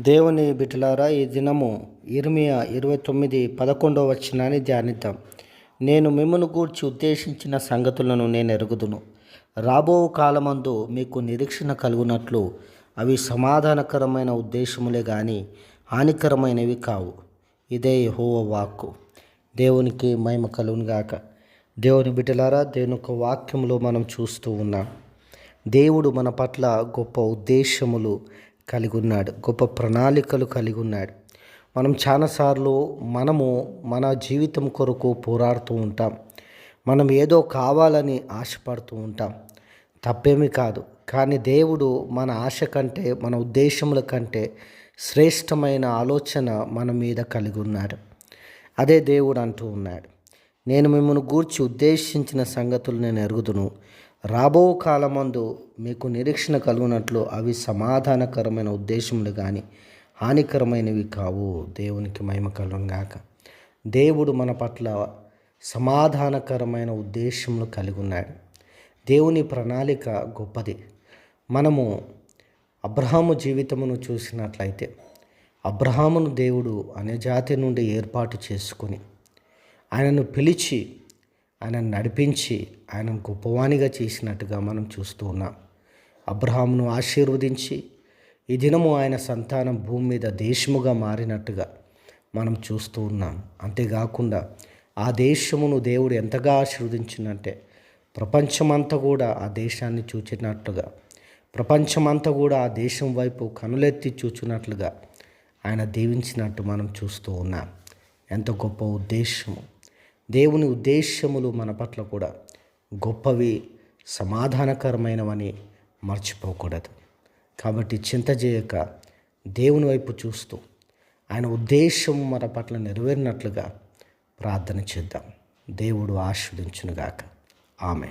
దేవుని బిడ్డలారా ఈ దినము ఇర్మియా ఇరవై తొమ్మిది పదకొండవ వచ్చినాన్ని ధ్యానిద్దాం. నేను మిమ్మల్ని గూర్చి ఉద్దేశించిన సంగతులను నేను ఎరుగుదును. రాబో కాలమందు మీకు నిరీక్షణ కలుగునట్లు అవి సమాధానకరమైన ఉద్దేశములే కానీ హానికరమైనవి కావు. ఇదే యెహోవా వాక్కు. దేవునికి మహిమ కలుగునుగాక దేవుని బిడ్డలారా దేవుని యొక్క వాక్యములో మనం చూస్తూ ఉన్నాం. దేవుడు మన పట్ల గొప్ప ఉద్దేశములు కలిగి ఉన్నాడు గొప్ప ప్రణాళికలు కలిగి ఉన్నాడు మనం చాలాసార్లు మనము మన జీవితం కొరకు పోరాడుతూ ఉంటాం. మనం ఏదో కావాలని ఆశపడుతూ ఉంటాం. తప్పేమీ కాదు. కానీ దేవుడు మన ఆశ కంటే మన ఉద్దేశముల కంటే శ్రేష్టమైన ఆలోచన మన మీద కలిగి ఉన్నాడు అదే దేవుడు అంటూ ఉన్నాడు. నేను మిమ్మల్ని గూర్చి ఉద్దేశించిన సంగతులు నేను ఎరుగుదును. రాబో కాలమందు మీకు నిరీక్షణ కలుగునట్లు అవి సమాధానకరమైన ఉద్దేశములు కానీ హానికరమైనవి కావు. దేవునికి మహిమ కలుగును గాక. దేవుడు మన పట్ల సమాధానకరమైన ఉద్దేశములు కలిగి ఉన్నాడు దేవుని ప్రణాళిక గొప్పది. మనము అబ్రహాము జీవితమును చూసినట్లయితే అబ్రహామును దేవుడు అనే జాతి నుండి ఏర్పాటు చేసుకొని ఆయనను పిలిచి ఆయనను నడిపించి ఆయనను గొప్పవాణిగా చేసినట్టుగా మనం చూస్తూ ఉన్నాం. అబ్రహామును ఆశీర్వదించి ఈ దినము ఆయన సంతానం భూమి మీద దేశముగా మారినట్టుగా మనం చూస్తూ ఉన్నాం. అంతేకాకుండా ఆ దేశమును దేవుడు ఎంతగా ఆశీర్వదించిందంటే ప్రపంచమంతా కూడా ఆ దేశాన్ని చూచినట్లుగా ప్రపంచమంతా కూడా ఆ దేశం వైపు కనులెత్తి చూచినట్లుగా ఆయన దీవించినట్టు మనం చూస్తూ ఉన్నాం. ఎంత గొప్ప ఉద్దేశము! దేవుని ఉద్దేశములు మన పట్ల కూడా గొప్పవి సమాధానకరమైనవని మర్చిపోకూడదు. కాబట్టి చింత చేయక దేవుని వైపు చూస్తూ ఆయన ఉద్దేశం మన పట్ల నెరవేరినట్లుగా ప్రార్థన చేద్దాం. దేవుడు ఆస్వాదించునుగాక ఆమె